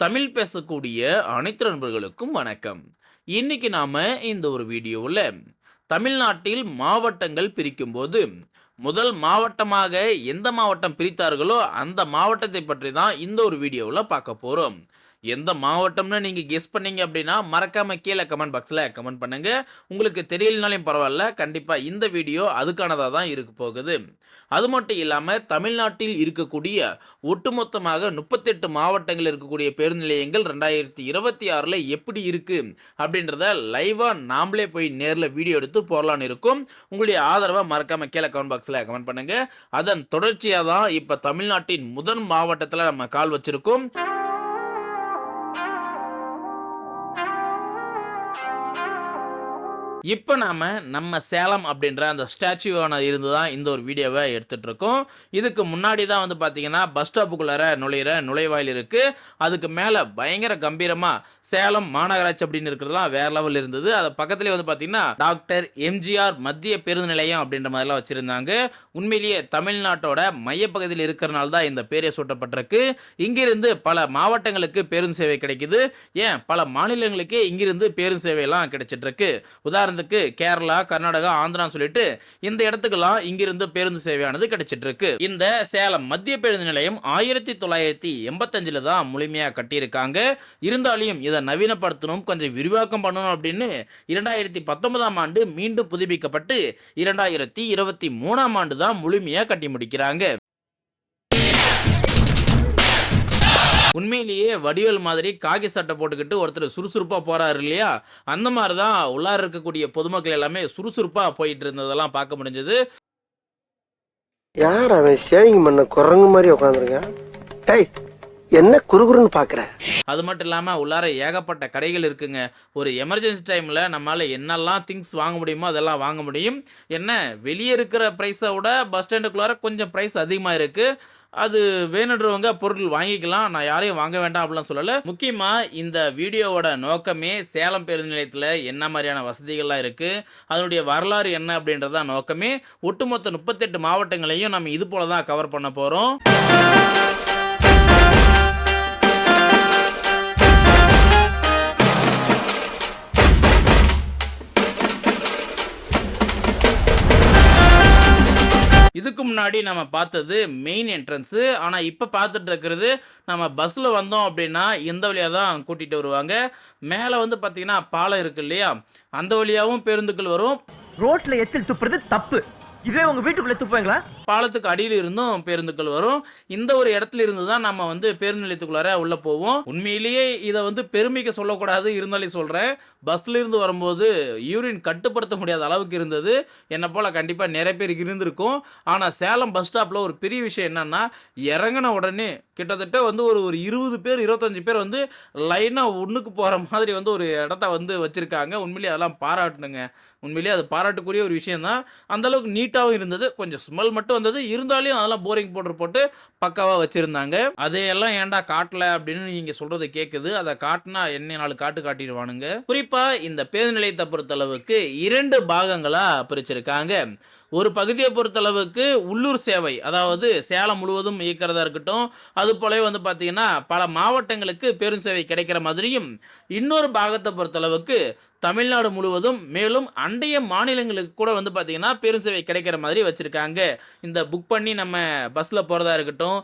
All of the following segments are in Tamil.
தமிழ் பேசக்கூடிய அனைத்து நண்பர்களுக்கும் வணக்கம். இன்னைக்கு நாம இந்த ஒரு வீடியோவில் தமிழ்நாட்டில் மாவட்டங்கள் பிரிக்கும்போது முதல் மாவட்டமாக எந்த மாவட்டம் பிரித்தார்களோ அந்த மாவட்டத்தை பற்றி தான் இந்த ஒரு வீடியோவில் பார்க்க போகிறோம் எந்த மாவட்டம்னு நீங்கள் கெஸ் பண்ணீங்க அப்படின்னா மறக்காம கீழே கமெண்ட் பாக்ஸில் கமெண்ட் பண்ணுங்க. உங்களுக்கு தெரியலனாலும் பரவாயில்ல. கண்டிப்பாக இந்த வீடியோ அதுக்கானதாக தான் இருக்க போகுது. அது மட்டும் இல்லாமல் தமிழ்நாட்டில் இருக்கக்கூடிய ஒட்டுமொத்தமாக முப்பத்தெட்டு மாவட்டங்கள் இருக்கக்கூடிய பேருந்து நிலையங்கள் ரெண்டாயிரத்தி இருபத்தி ஆறில் எப்படி இருக்கு அப்படின்றத லைவாக நாமளே போய் நேரில் வீடியோ எடுத்து போடலான்னு இருக்கும். உங்களுடைய ஆதரவை மறக்காம கீழே கமெண்ட் பாக்ஸில் கமெண்ட் பண்ணுங்க. அதன் தொடர்ச்சியாக தான் இப்போ தமிழ்நாட்டின் முதன் மாவட்டத்தில் நம்ம கால் வச்சிருக்கோம். இப்போ நாம நம்ம சேலம் அப்படின்ற அந்த ஸ்டாச்சுவான இருந்து தான் இந்த ஒரு வீடியோவை எடுத்துட்டு இருக்கோம் இதுக்கு முன்னாடி தான் வந்து பார்த்தீங்கன்னா பஸ் ஸ்டாப்புக்குள்ளார நுழையிற நுழைவாயில் இருக்கு. அதுக்கு மேலே பயங்கர கம்பீரமாக சேலம் மாநகராட்சி அப்படின்னு இருக்கிறதுலாம் வேற லெவல் இருந்தது. அது பக்கத்துலேயே வந்து பார்த்தீங்கன்னா டாக்டர் எம்ஜிஆர் மத்திய பேருந்து நிலையம் அப்படின்ற மாதிரிலாம் வச்சிருந்தாங்க. உண்மையிலேயே தமிழ்நாட்டோட மையப்பகுதியில் இருக்கிறனால தான் இந்த பேரே சூட்டப்பட்டிருக்கு. இங்கிருந்து பல மாவட்டங்களுக்கு பேருந்து சேவை கிடைக்குது. ஏன்? பல மாநிலங்களுக்கே இங்கிருந்து பேருந்து சேவையெல்லாம் கிடைச்சிட்டு இருக்கு உதாரணத்துக்கு கேரளா கர்நாடகா ஆந்திரான்னு சொல்லிட்டு இந்த இடத்துக்கெல்லாம் இங்கிருந்து பேருந்து சேவையானது கிடைச்சிட்டு இருக்கு இந்த சேலம் மத்திய பேருந்து நிலையம் ஆயிரத்தி தொள்ளாயிரத்தி எண்பத்தஞ்சில் தான் முழுமையாக கட்டியிருக்காங்க. இருந்தாலும் இதை நவீனப்படுத்தணும் கொஞ்சம் விரிவாக்கம் பண்ணணும் அப்படின்னு இரண்டாயிரத்தி பத்தொன்பதாம் ஆண்டு மீண்டும் புதுப்பிக்கப்பட்டு இரண்டாயிரத்தி இருபத்தி மூணாம் ஆண்டு தான் முழுமையாக கட்டி முடிக்கிறாங்க. உண்மையிலேயே வடிவேல் மாதிரி காக்கி சட்டை போட்டுக்கிட்டு ஒருத்தர் சுறுசுறுப்பாக போகிறாரு இல்லையா? அந்த மாதிரி தான் உள்ளார இருக்கக்கூடிய பொதுமக்கள் எல்லாமே சுறுசுறுப்பாக போயிட்டு இருந்ததெல்லாம் பார்க்க முடிஞ்சது. யார் அவன் சேவிங் பண்ண குரங்கு மாதிரி உட்காந்துருக்கேன் டேய் என்ன குறுகுறுன்னு பார்க்குறேன் அது மட்டும் இல்லாமல் உள்ளார ஏகப்பட்ட கடைகள் இருக்குங்க. ஒரு எமர்ஜென்சி டைமில் நம்மளால் என்னெல்லாம் திங்ஸ் வாங்க முடியுமோ அதெல்லாம் வாங்க முடியும். என்ன வெளியே இருக்கிற ப்ரைஸை விட பஸ் ஸ்டாண்டுக்குள்ளார கொஞ்சம் ப்ரைஸ் அதிகமாக இருக்குது அது வேணுன்றவங்க பொருட்கள் வாங்கிக்கலாம். நான் யாரையும் வாங்க வேண்டாம் அப்படிலாம் சொல்லலை. முக்கியமாக இந்த வீடியோவோட நோக்கமே சேலம் பேருந்து நிலையத்தில் என்ன மாதிரியான வசதிகள்லாம் இருக்குது அதனுடைய வரலாறு என்ன அப்படின்றதான் நோக்கமே ஒட்டுமொத்த முப்பத்தெட்டு மாவட்டங்களையும் நம்ம இது போல தான் கவர் பண்ண போகிறோம் இதுக்கு முன்னாடி நம்ம பார்த்தது மெயின் என்ட்ரன்ஸு ஆனால் இப்போ பார்த்துட்டு இருக்கிறது நம்ம பஸ்ஸில் வந்தோம் அப்படின்னா இந்த வழியாக தான் கூட்டிகிட்டு வருவாங்க. மேலே வந்து பார்த்திங்கன்னா பாலம் இருக்கு இல்லையா? அந்த வழியாகவும் பேருந்துகள் வரும். ரோட்டில் எச்சில் துப்புறது தப்பு. இதே உங்கள் வீட்டுக்குள்ளே துப்புவீங்களா பாலத்துக்கு அடியில் இருந்தும் பேருந்துகள் வரும். இந்த ஒரு இடத்துல இருந்து தான் நம்ம வந்து பேருந்து நிலையத்துக்குள்ளார உள்ள போவோம். உண்மையிலேயே இதை வந்து பெருமைக்கு சொல்லக்கூடாது இருந்தாலும் சொல்கிறேன் பஸ்ல இருந்து வரும்போது யூரின் கட்டுப்படுத்த முடியாத அளவுக்கு இருந்தது. என்னை போல் கண்டிப்பாக நிறைய பேருக்கு இருந்திருக்கும். ஆனால் சேலம் பஸ் ஸ்டாப்பில் ஒரு பெரிய விஷயம் என்னன்னா இறங்கின உடனே கிட்டத்தட்ட வந்து ஒரு ஒரு இருபது பேர் இருபத்தஞ்சு பேர் வந்து லைனாக ஒன்றுக்கு போகிற மாதிரி வந்து ஒரு இடத்த வந்து வச்சுருக்காங்க. உண்மையிலேயே அதெல்லாம் பாராட்டணுங்க. உண்மையிலேயே அது பாராட்டுக்குரிய ஒரு விஷயம் தான் அந்தளவுக்கு நீட்டாகவும் இருந்தது. கொஞ்சம் ஸ்மெல் மட்டும் வந்தது. இருந்தாலும் அதெல்லாம் போரிங் பவுடர் போட்டு பக்காவாக வச்சுருந்தாங்க. அதையெல்லாம் ஏன்டா காட்டல அப்படின்னு நீங்கள் சொல்கிறது கேட்குது அதை காட்டினா என்ன நாலு காட்டு காட்டிடுவானுங்க. குறிப்பாக இந்த பேருந்து நிலையத்தை பொறுத்தளவுக்கு இரண்டு பாகங்களாக பிரிச்சிருக்காங்க. ஒரு பகுதியை பொறுத்தளவுக்கு உள்ளூர் சேவை அதாவது சேலம் முழுவதும் இயக்கிறதா இருக்கட்டும் அது போலவே வந்து பார்த்தீங்கன்னா பல மாவட்டங்களுக்கு பேருந்து சேவை கிடைக்கிற மாதிரியும் இன்னொரு பாகத்தை பொறுத்தளவுக்கு தமிழ்நாடு முழுவதும் மேலும் அண்டைய மாநிலங்களுக்கு கூட வந்து பார்த்தீங்கன்னா பேருந்து சேவை கிடைக்கிற மாதிரி வச்சுருக்காங்க. இந்த புக் பண்ணி நம்ம பஸ்ஸில் போகிறதா இருக்கட்டும்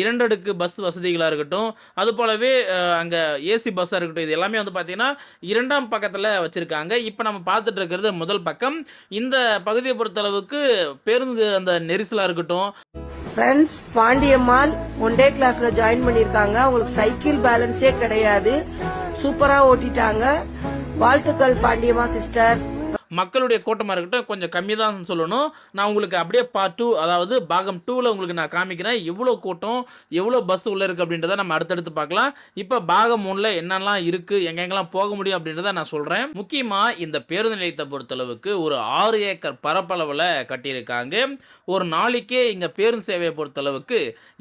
இரண்டடுக்கு பஸ் வசதிகளாக இருக்கட்டும் அது போலவே அங்கே ஏசி பஸ்ஸாக இருக்கட்டும் இது எல்லாமே வந்து பார்த்தீங்கன்னா இரண்டாம் பக்கத்தில் வச்சுருக்காங்க. இப்போ நம்ம பார்த்துட்டு இருக்கிறது முதல் பக்கம். இந்த பகுதியை பொறுத்தளவுக்கு பேருந்து அந்த நெரிசலாக இருக்கட்டும். ஃப்ரெண்ட்ஸ் பாண்டியம்மாள் ஒன் டே கிளாஸ்ல ஜாயின் பண்ணிருக்காங்க அவங்களுக்கு சைக்கிள் பேலன்ஸே கிடையாது. சூப்பரா ஓட்டிட்டாங்க. வாழ்த்துக்கள் பாண்டியம்மா சிஸ்டர் மக்களுடைய கூட்டமாக இருக்கட்டும் கொஞ்சம் கம்மி தான் சொல்லணும். நான் உங்களுக்கு அப்படியே பார்ட் டூ அதாவது பாகம் டூவில் உங்களுக்கு நான் காமிக்கிறேன். எவ்வளோ கூட்டம் எவ்வளோ பஸ் உள்ளே இருக்குது அப்படின்றத நம்ம அடுத்தடுத்து பார்க்கலாம். இப்போ பாகம் மூணில் என்னெல்லாம் இருக்குது எங்கெங்கெல்லாம் போக முடியும் அப்படின்றத நான் சொல்கிறேன் முக்கியமாக இந்த பேருந்து நிலையத்தை பொறுத்தளவுக்கு ஒரு ஆறு ஏக்கர் பரப்பளவில் கட்டியிருக்காங்க. ஒரு நாளைக்கே இங்கே பேருந்து சேவையை பொறுத்தளவுக்கு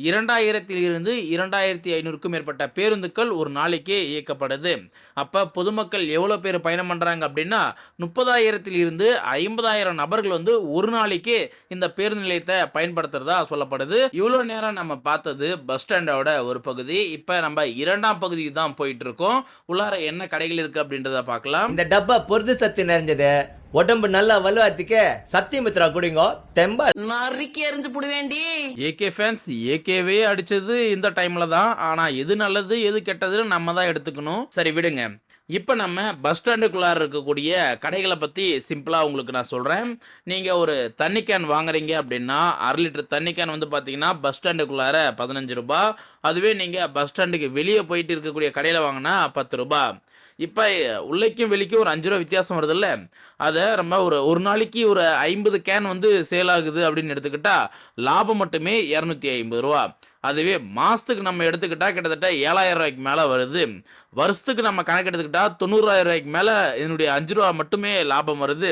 இரண்டாயிரத்தில் இருந்து இரண்டாயிரத்தி ஐநூறுக்கும் மேற்பட்ட பேருந்துகள் ஒரு நாளைக்கே இயக்கப்படுது. அப்போ பொதுமக்கள் எவ்வளோ பேர் பயணம் பண்ணுறாங்க அப்படின்னா முப்பதாயிரத்தி ஐயாயிரத்தில் இருந்து ஐம்பதாயிரம் நபர்கள் வந்து ஒரு நாளைக்கு இந்த பேருந்து நிலையத்தை பயன்படுத்துறதா சொல்லப்படுது. இவ்வளோ நேரம் நம்ம பார்த்தது பஸ் ஸ்டாண்டோட ஒரு பகுதி. இப்போ நம்ம இரண்டாம் பகுதிக்கு தான் போயிட்டு இருக்கோம் உள்ளார என்ன கடைகள் இருக்கு அப்படின்றத பார்க்கலாம். இந்த டப்பா பொருது சத்து நிறைஞ்சது. உடம்பு நல்லா வலுவாத்துக்கு சத்தியமித்ரா குடிங்க தெம்பா நறுக்கி எறிஞ்சு புடுவேண்டி. ஏகே ஃபேன்ஸ் ஏகேவே அடிச்சது இந்த டைம்ல தான். ஆனா எது நல்லது எது கெட்டதுன்னு நம்ம தான் எடுத்துக்கணும். சரி விடுங்க. இப்போ நம்ம பஸ் ஸ்டாண்டுக்குள்ளார இருக்கக்கூடிய கடைகளை பற்றி சிம்பிளாக உங்களுக்கு நான் சொல்கிறேன் நீங்கள் ஒரு தண்ணி கேன் வாங்குறீங்க அப்படின்னா அரை லிட்டர் தண்ணி கேன் வந்து பார்த்தீங்கன்னா பஸ் ஸ்டாண்டுக்குள்ளார பதினஞ்சு ரூபாய் அதுவே நீங்கள் பஸ் ஸ்டாண்டுக்கு வெளியே போயிட்டு இருக்கக்கூடிய கடையில் வாங்கினா பத்து ரூபாய் இப்போ உள்ளைக்கும் வெளிக்கும் ஒரு அஞ்சு ரூபா வித்தியாசம் வருதுல்ல? அதை நம்ம ஒரு ஒரு நாளைக்கு ஒரு ஐம்பது கேன் வந்து சேல் ஆகுது அப்படின்னு எடுத்துக்கிட்டால் லாபம் மட்டுமே இரநூத்தி ஐம்பது ரூபா. அதுவே மாதத்துக்கு நம்ம எடுத்துக்கிட்டால் கிட்டத்தட்ட ஏழாயிரம் ரூபாய்க்கு மேலே வருது. வருஷத்துக்கு நம்ம கணக்கு எடுத்துக்கிட்டால் தொண்ணூறாயிரம் ரூபாய்க்கு மேலே இதனுடைய அஞ்சு ரூபா மட்டுமே லாபம் வருது.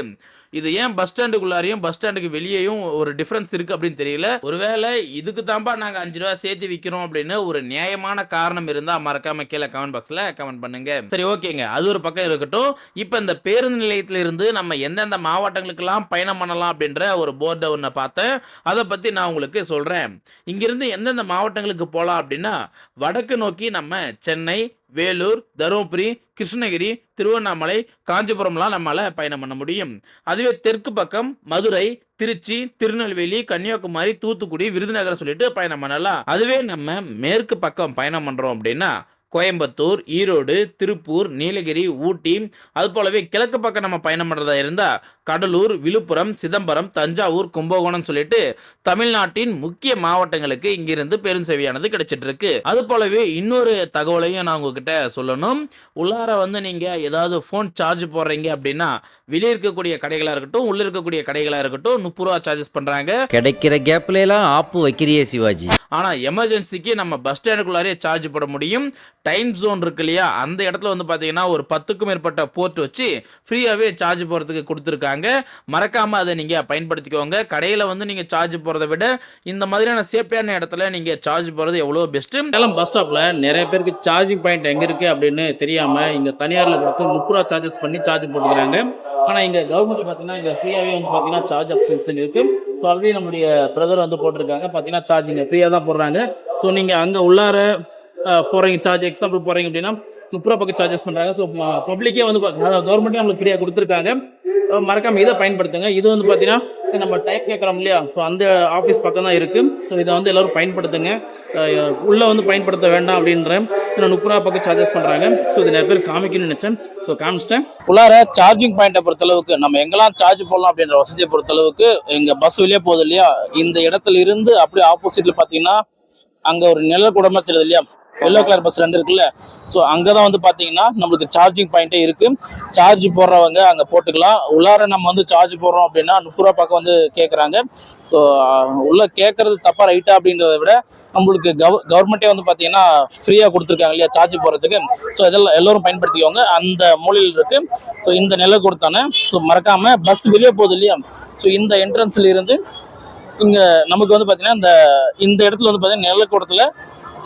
இது ஏன் பஸ் ஸ்டாண்டுக்குள்ளாரையும் பஸ் ஸ்டாண்டுக்கு வெளியேயும் ஒரு டிஃப்ரென்ஸ் இருக்குது அப்படின்னு தெரியல. ஒருவேளை இதுக்கு தான்ப்பா நாங்கள் அஞ்சு ரூபா சேர்த்து விற்கிறோம் அப்படின்னு ஒரு நியாயமான காரணம் இருந்தால் மறக்காம கீழே கமெண்ட் பாக்ஸில் கமெண்ட் பண்ணுங்க. சரி ஓகேங்க. அது ஒரு பக்கம் இருக்கட்டும். இப்போ இந்த பேருந்து நிலையத்தில் இருந்து நம்ம எந்தெந்த மாவட்டங்களுக்கெல்லாம் பயணம் பண்ணலாம் அப்படின்ற ஒரு போர்டு ஒன்று பார்த்தேன். அதை பற்றி நான் உங்களுக்கு சொல்கிறேன் இங்கிருந்து எந்தெந்த மாவட்டங்களுக்கு போகலாம் அப்படின்னா வடக்கு நோக்கி நம்ம சென்னை வேலூர் தருமபுரி கிருஷ்ணகிரி திருவண்ணாமலை காஞ்சிபுரம்லாம் நம்மளால் பயணம் பண்ண முடியும். அதுவே தெற்கு பக்கம் மதுரை திருச்சி திருநெல்வேலி கன்னியாகுமரி தூத்துக்குடி விருதுநகர் சொல்லிட்டு பயணம் பண்ணலாம். அதுவே நம்ம மேற்கு பக்கம் பயணம் பண்ணுறோம் அப்படின்னா கோயம்புத்தூர் ஈரோடு திருப்பூர் நீலகிரி ஊட்டி. அது போலவே கிழக்கு பக்கம் நம்ம பயணம் பண்ணுறதா இருந்தால் கடலூர் விழுப்புரம் சிதம்பரம் தஞ்சாவூர் கும்பகோணம் சொல்லிட்டு தமிழ்நாட்டின் முக்கிய மாவட்டங்களுக்கு இங்கிருந்து பெருஞ்செவியானது கிடைச்சிட்டு இருக்கு அது போலவே இன்னொரு தகவலையும் நான் உங்ககிட்ட சொல்லணும். உள்ளார வந்து நீங்கள் ஏதாவது ஃபோன் சார்ஜ் போடுறீங்க அப்படின்னா வெளியே இருக்கக்கூடிய கடைகளாக இருக்கட்டும் உள்ளே இருக்கக்கூடிய கடைகளாக இருக்கட்டும் முப்பது ரூபா சார்ஜஸ் பண்ணுறாங்க கிடைக்கிற கேப்ல எல்லாம் ஆப்பு வைக்கிறியே சிவாஜி. ஆனால் எமர்ஜென்சிக்கு நம்ம பஸ் ஸ்டாண்டுக்குள்ளாரே சார்ஜ் போட முடியும். டைம் ஜோன் இருக்கு இல்லையா? அந்த இடத்துல வந்து பார்த்தீங்கன்னா ஒரு பத்துக்கும் மேற்பட்ட போர்ட் வச்சு ஃப்ரீயாகவே சார்ஜ் போகிறதுக்கு கொடுத்துருக்காங்க. மறக்காமல் அதை நீங்கள் பயன்படுத்திக்கோங்க. கடையில் வந்து நீங்கள் சார்ஜ் போகிறத விட இந்த மாதிரியான சேஃப்டியான இடத்துல நீங்கள் சார்ஜ் போகிறது எவ்வளோ பெஸ்ட்டு சேலம் பஸ் ஸ்டாப்பில் நிறைய பேருக்கு சார்ஜிங் பாயிண்ட் எங்கே இருக்குது அப்படின்னு தெரியாமல் இங்கே தனியாரில் கொடுத்து முப்பது ரூபா சார்ஜஸ் பண்ணி சார்ஜ் போட்டுக்கிறாங்க. ஆனால் இங்கே கவர்மெண்ட் பார்த்தீங்கன்னா இங்கே ஃப்ரீயாகவே வந்து பார்த்தீங்கன்னா சார்ஜ் ஆப்ஷன்ஸ் இருக்குது ஸோ ஆல்ரெடி நம்முடைய பிரதர் வந்து போட்டிருக்காங்க. பார்த்தீங்கன்னா சார்ஜிங் ஃப்ரீயாக தான் போடுறாங்க. ஸோ நீங்கள் அங்கே உள்ளார போகிறீங்க சார்ஜ் எக்ஸாம்பிள் போகிறீங்க அப்படின்னா முப்பது ரூபா பக்கம் சார்ஜஸ் பண்ணுறாங்க ஸோ பப்ளிக்கே வந்து கவர்மெண்ட்டே நம்மளுக்கு ஃப்ரீயாக கொடுத்துருக்காங்க. மறக்காமல் இதை பயன்படுத்துங்க. இது வந்து பார்த்தீங்கன்னா நம்ம டைப் கேட்குறோம் இல்லையா? ஸோ அந்த ஆஃபீஸ் பக்கம் தான் இருக்குது ஸோ இதை வந்து எல்லோரும் பயன்படுத்துங்க. உள்ளே வந்து பயன்படுத்த வேண்டாம் அப்படின்ற இன்னும் முப்பது ரூபா பக்கம் சார்ஜஸ் பண்ணுறாங்க ஸோ இது நிறைய பேர் காமிக்கணும்னு நினச்சேன். ஸோ காமிச்சிட்டேன். உள்ளார சார்ஜிங் பாயிண்ட்டை பொறுத்தளவுக்கு நம்ம எங்கெல்லாம் சார்ஜ் போடலாம் அப்படின்ற வசதியை பொறுத்தளவுக்கு எங்கள் பஸ் வெளியே போகுது இல்லையா? இந்த இடத்துல இருந்து அப்படியே ஆப்போசிட்டில் பார்த்தீங்கன்னா அங்கே ஒரு நில குடமா தெரியுது இல்லையா? எல்லோ கலர் பஸ் ரெண்டு இருக்குல்ல. ஸோ அங்கே தான் வந்து பார்த்தீங்கன்னா நம்மளுக்கு சார்ஜிங் பாயிண்ட்டே இருக்கு. சார்ஜ் போடுறவங்க அங்கே போட்டுக்கலாம். உள்ளார நம்ம வந்து சார்ஜ் போடுறோம் அப்படின்னா முப்பது ரூபா பக்கம் வந்து கேட்குறாங்க ஸோ உள்ள கேட்கறது தப்பா ரைட்டா அப்படின்றத விட நம்மளுக்கு கவ கவர்மெண்ட்டே வந்து பார்த்தீங்கன்னா ஃப்ரீயாக கொடுத்துருக்காங்க இல்லையா சார்ஜ் போடுறதுக்கு. ஸோ இதெல்லாம் எல்லோரும் பயன்படுத்திக்கோங்க. அந்த மூலையில் இருக்கு. ஸோ இந்த நிலை கொடுத்தானே. ஸோ மறக்காம பஸ் வெளியே போகுது இல்லையா? ஸோ இந்த என்ட்ரன்ஸ்ல இருந்து இங்க நமக்கு வந்து பார்த்தீங்கன்னா இந்த இந்த இடத்துல வந்து பார்த்தீங்கன்னா நிலக்கூடத்தில்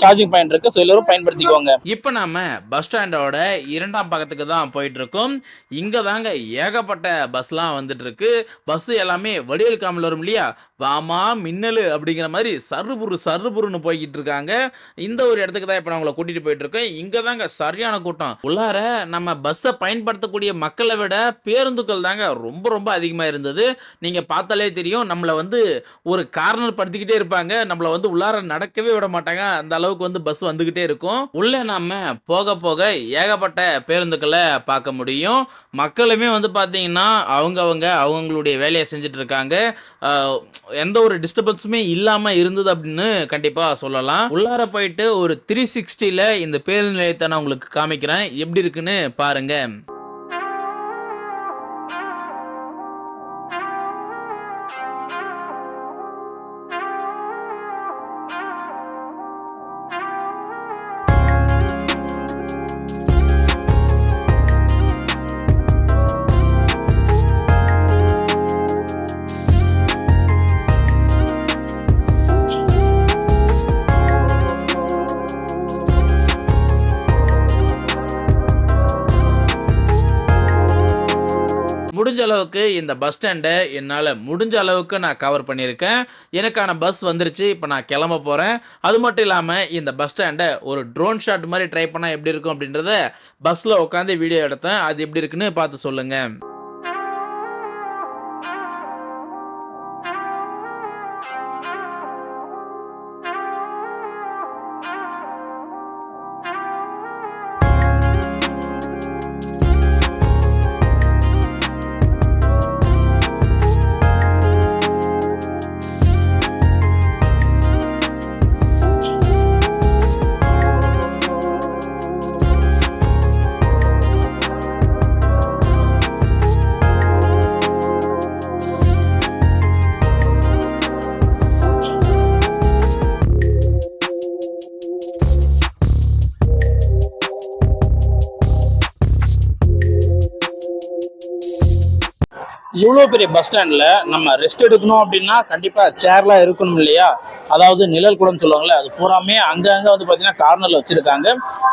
சார்ஜிங் பாயிண்ட் இருக்கு. ஸோ எல்லோரும் பயன்படுத்திக்கோங்க. இப்போ நாம பஸ் ஸ்டாண்டோட இரண்டாம் பக்கத்துக்கு தான் போயிட்டு இருக்கோம் இங்க தாங்க ஏகப்பட்ட பஸ்லாம் வந்துட்டு இருக்கு பஸ் எல்லாமே வடிவேல் காமில் வரும் இல்லையா? வாமா மின்னலு அப்படிங்கிற மாதிரி சருபுரு சருபுருன்னு போய்கிட்டு இருக்காங்க இந்த ஒரு இடத்துக்கு தான் இப்போ நான் உங்களை கூட்டிட்டு போயிட்டு இருக்கேன் இங்க தாங்க சரியான கூட்டம். உள்ளார நம்ம பஸ்ஸை பயன்படுத்தக்கூடிய மக்களை விட பேருந்துக்கள் தாங்க ரொம்ப ரொம்ப அதிகமாக இருந்தது. நீங்க பார்த்தாலே தெரியும். நம்மளை வந்து ஒரு கார்னர் படுத்திக்கிட்டே இருப்பாங்க. நம்மளை வந்து உள்ளார நடக்கவே விட மாட்டாங்க. அந்த அளவுக்கு வந்து பஸ் வந்துகிட்டே இருக்கும். உள்ள நாம போக போக ஏகப்பட்ட பேருந்துக்களை பார்க்க முடியும். மக்களுமே வந்து பார்த்தீங்கன்னா அவங்கவங்க அவங்களுடைய வேலையை செஞ்சுட்டு இருக்காங்க. எந்த ஒரு டிஸ்டர்பன்ஸுமே இல்லாமல் இருந்தது அப்படின்னு கண்டிப்பாக சொல்லலாம். உள்ளார போயிட்டு ஒரு த்ரீ சிக்ஸ்டியில் இந்த பேருந்து நிலையத்தை நான் உங்களுக்கு காமிக்கிறேன். எப்படி இருக்குன்னு பாருங்கள் முடிஞ்ச அளவுக்கு இந்த பஸ் ஸ்டாண்டை என்னால் முடிஞ்ச அளவுக்கு நான் கவர் பண்ணியிருக்கேன். எனக்கான பஸ் வந்துருச்சு இப்போ நான் கிளம்ப போகிறேன் அது மட்டும் இல்லாமல் இந்த பஸ் ஸ்டாண்டை ஒரு ட்ரோன் ஷாட் மாதிரி ட்ரை பண்ணால் எப்படி இருக்கும் அப்படின்றத பஸ்ஸில் உட்காந்து வீடியோ எடுத்தேன். அது எப்படி இருக்குன்னு பார்த்து சொல்லுங்கள் இவ்வளோ பெரிய பஸ் ஸ்டாண்டில் நம்ம ரெஸ்ட் எடுக்கணும் அப்படின்னா கண்டிப்பாக சேர்லாம் இருக்கணும் இல்லையா? அதாவது நிழல் கூடன்னு சொல்லுவாங்கல்ல அது பூராமே அங்கங்கே வந்து பார்த்தீங்கன்னா கார்னரில் வச்சுருக்காங்க.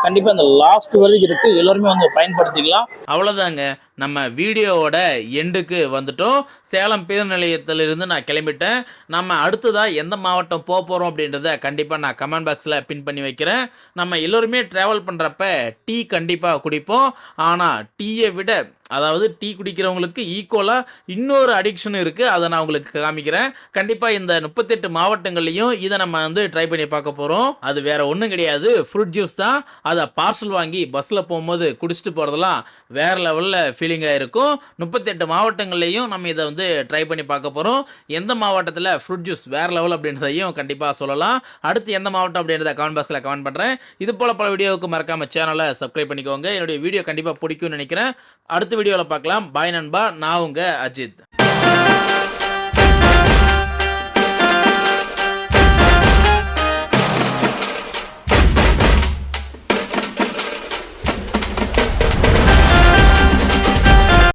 கண்டிப்பாக அந்த லாஸ்ட் வரைக்கும் இருக்குது எல்லோருமே வந்து பயன்படுத்திக்கலாம். அவ்வளோதாங்க நம்ம வீடியோவோட எண்டுக்கு வந்துட்டோம். சேலம் பேருந்து நிலையத்திலிருந்து நான் கிளம்பிட்டேன். நம்ம அடுத்ததாக எந்த மாவட்டம் போக போகிறோம் அப்படின்றத கண்டிப்பாக நான் கமெண்ட் பாக்ஸில் பின் பண்ணி வைக்கிறேன். நம்ம எல்லோருமே ட்ராவல் பண்ணுறப்ப டீ கண்டிப்பாக குடிப்போம். ஆனால் டீயை விட அதாவது டீ குடிக்கிறவங்களுக்கு ஈக்குவலாக இன்னொரு அடிக்ஷன் இருக்குது அதை நான் உங்களுக்கு காமிக்கிறேன். கண்டிப்பாக இந்த முப்பத்தெட்டு மாவட்டங்கள்லையும் இதை நம்ம வந்து ட்ரை பண்ணி பார்க்க போகிறோம் அது வேறு ஒன்றும் கிடையாது. ஃப்ரூட் ஜூஸ் தான். அதை பார்சல் வாங்கி பஸ்ஸில் போகும்போது குடிச்சிட்டு போகிறதெல்லாம் வேறு லெவலில் ஃபீலிங்காக இருக்கும். முப்பத்தெட்டு மாவட்டங்கள்லையும் நம்ம இதை வந்து ட்ரை பண்ணி பார்க்க போகிறோம் எந்த மாவட்டத்தில் ஃப்ரூட் ஜூஸ் வேறு லெவல் அப்படின்றதையும் கண்டிப்பாக சொல்லலாம். அடுத்து எந்த மாவட்டம் அப்படின்றத கமெண்ட் பாக்ஸில் கமெண்ட் பண்ணுறேன் இது போல் பல வீடியோவுக்கு மறக்காமல் சேனலை சப்ஸ்கிரைப் பண்ணிக்கோங்க. என்னுடைய வீடியோ கண்டிப்பாக பிடிக்கும்னு நினைக்கிறேன். அடுத்த வீடியோவில் பார்க்கலாம். பாய் நண்பா. நான் உங்கள் அஜித்.